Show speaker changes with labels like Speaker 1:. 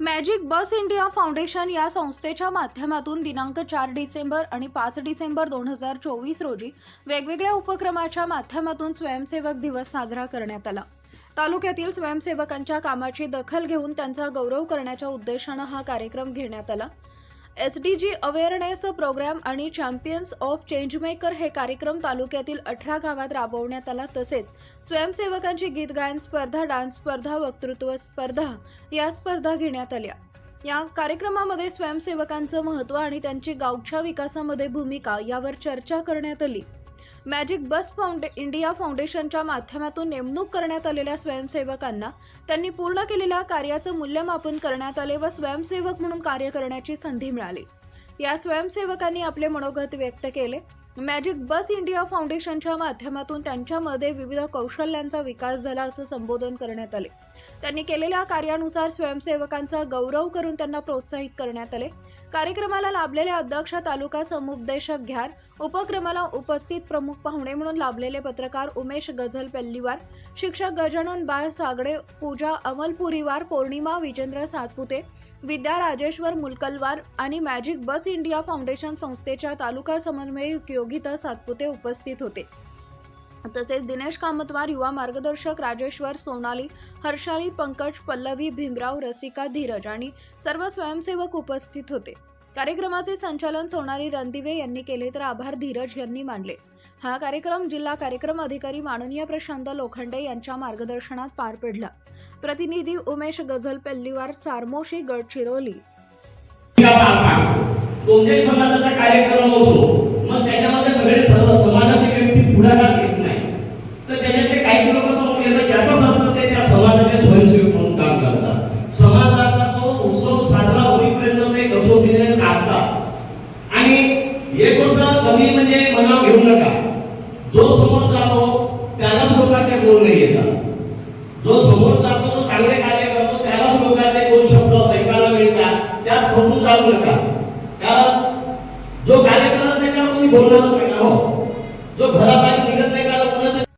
Speaker 1: Magic बस India foundation या संस्थेच्या माध्यमातून दिनांक चार डिसेंबर आणि पाच डिसेंबर दोन हजार चोवीस रोजी वेगवेगळ्या उपक्रमाच्या माध्यमातून स्वयंसेवक दिवस साजरा करण्यात आला. तालुक्यातील स्वयंसेवकांच्या कामाची दखल घेऊन त्यांचा गौरव करण्याच्या उद्देशानं हा कार्यक्रम घेण्यात आला. S D G awareness program आणि चॅम्पियन्स ऑफ चेंजमेकर हे कार्यक्रम तालुक्यातील अठरा गावात राबवण्यात आला. तसेच स्वयंसेवकांची गीत गायन स्पर्धा डान्स स्पर्धा वक्तृत्व स्पर्धा या स्पर्धा घेण्यात आल्या. या कार्यक्रमामध्ये स्वयंसेवकांचं महत्त्व आणि त्यांची गावच्या विकासामध्ये भूमिका यावर चर्चा करण्यात आली. मॅजिक बस फाउंडे इंडिया फाउंडेशनच्या माध्यमातून नेमणूक करण्यात आलेल्या स्वयंसेवकांना त्यांनी पूर्ण केलेल्या कार्याचं मूल्यमापन करण्यात आले व स्वयंसेवक म्हणून कार्य करण्याची संधी मिळाली. या स्वयंसेवकांनी आपले मनोगत व्यक्त केले. मॅजिक बस इंडिया फाउंडेशनच्या माध्यमातून त्यांच्यामध्ये विविध कौशल्यांचा विकास झाला असं संबोधन करण्यात आले. त्यांनी केलेल्या कार्यानुसार स्वयंसेवकांचा गौरव करून त्यांना प्रोत्साहित करण्यात आले. कार्यक्रमाला लाभलेले अध्यक्ष तालुका समुपदेशक घ्यार उपक्रमाला उपस्थित प्रमुख पाहुणे म्हणून लाभलेले पत्रकार उमेश गझल पेल्लीवार शिक्षक गजानन बाळ सागडे पूजा अमलपुरीवार पौर्णिमा विजेंद्र सातपुते विद्या राजेश्वर मुलकलवार आणि मॅजिक बस इंडिया फाउंडेशन संस्थेच्या तालुका समन्वयक योगिता सातपुते उपस्थित होते. तसेच दिनेश कामतवार युवा मार्गदर्शक राजेश्वर सोनाली हर्षाली पंकज पल्लवी भीमराव रसिका धीरज आणि सर्व स्वयंसेवक उपस्थित होते. कार्यक्रमाचे संचालन सोनाली रणदिवे यांनी केले तर आभार धीरज यांनी मानले. हा कार्यक्रम जिल्हा कार्यक्रम अधिकारी माननीय प्रशांत लोखंडे यांच्या मार्गदर्शनात पार पडला. प्रतिनिधी उमेश गझल पेल्लीवार चारमोशी गडचिरोली.
Speaker 2: कोणत्याही समाजाचा कार्यक्रम असो मग त्याच्यामध्ये सगळे समाजाचे व्यक्ती पुढाकार चालू आहे का नका कारण जो कार्यक्रम करत नाही का कोणी बोलणारच नाही ना हो. जो घराबाहेर निघत नाही का